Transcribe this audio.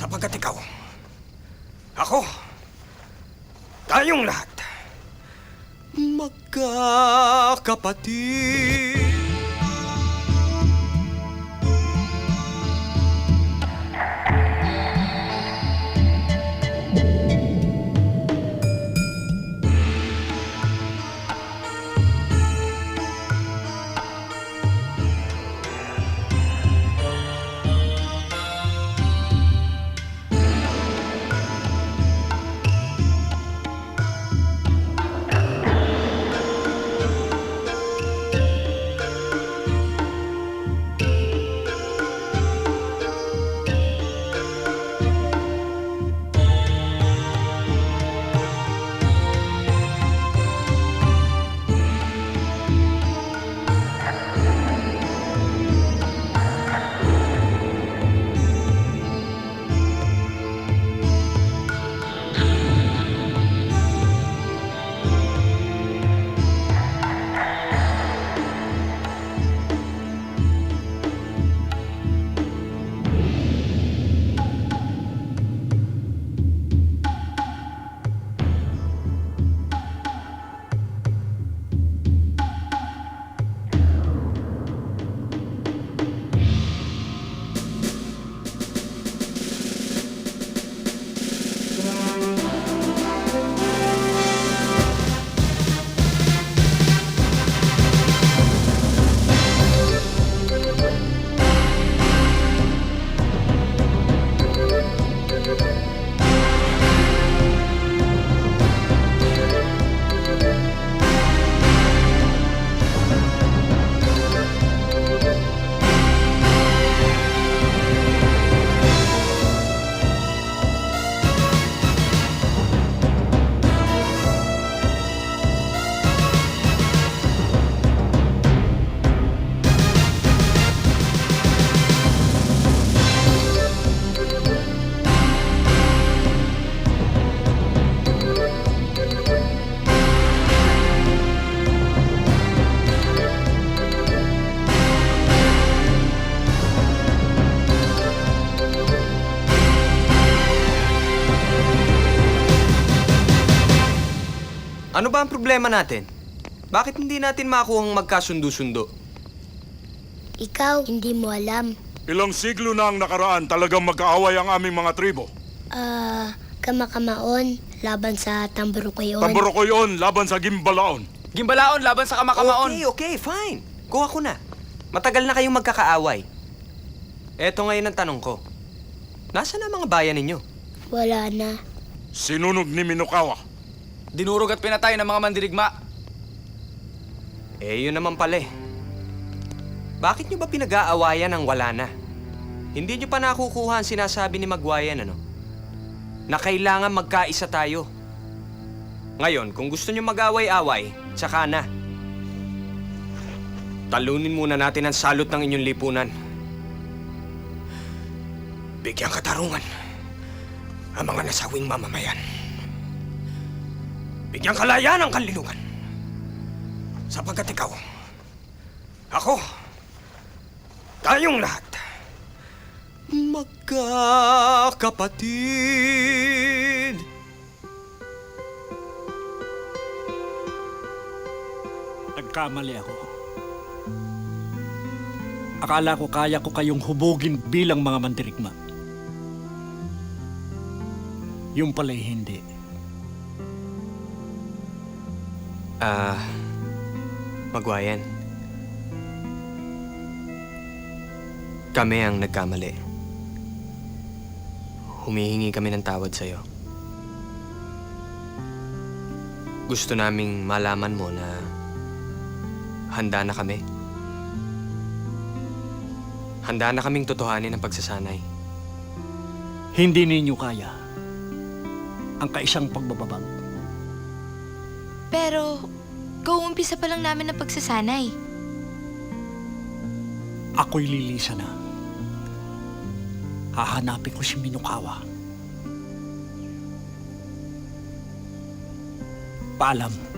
Sapagkat ikaw, ako, tayong lahat, magkakapatid. Ano ba ang problema natin? Bakit hindi natin makuha ang magkasundo-sundo? Ikaw, hindi mo alam. Ilang siglo na ang nakaraan talagang magkaaway ang aming mga tribo. Ah, kamakamaon, laban sa Tamburukoyon. Tamburokoyon laban sa Gimbalaon. Gimbalaon laban sa kamakamaon. Okay, okay, fine. Kuha ko na. Matagal na kayong magkakaaway. Eto ngayon ang tanong ko. Nasaan ang mga bayan ninyo? Wala na. Sinunog ni Minokawa. Dinurog at pinatay ng mga mandirigma. Eh, yun naman pala eh. Bakit nyo ba pinag-aawayan ang wala na? Hindi nyo pa nakukuha ang sinasabi ni Magwayan, ano? Na kailangan magkaisa tayo. Ngayon, kung gusto nyo mag-away-away, tsaka na. Talunin muna natin ang salot ng inyong lipunan. Bigyan katarungan ang mga nasawing mamamayan. Bigyan kalayaan ang kanlungan. Sapagkat ikaw, ako, tayong lahat, magkakapatid. Nagkamali ako. Akala ko kaya ko kayong hubugin bilang mga mandirigma. Yung pala'y hindi. Ah, Magwayan. Kami ang nagkamali. Humihingi kami ng tawad sa'yo. Gusto naming malaman mo na handa na kami. Handa na kaming totohanin ang pagsasanay. Hindi ninyo kaya ang kaisang pagbababag. Pero, kauumpisa pa lang namin ang pagsasanay. Ako'y lilisa na. Hahanapin ko si Minukawa. Paalam.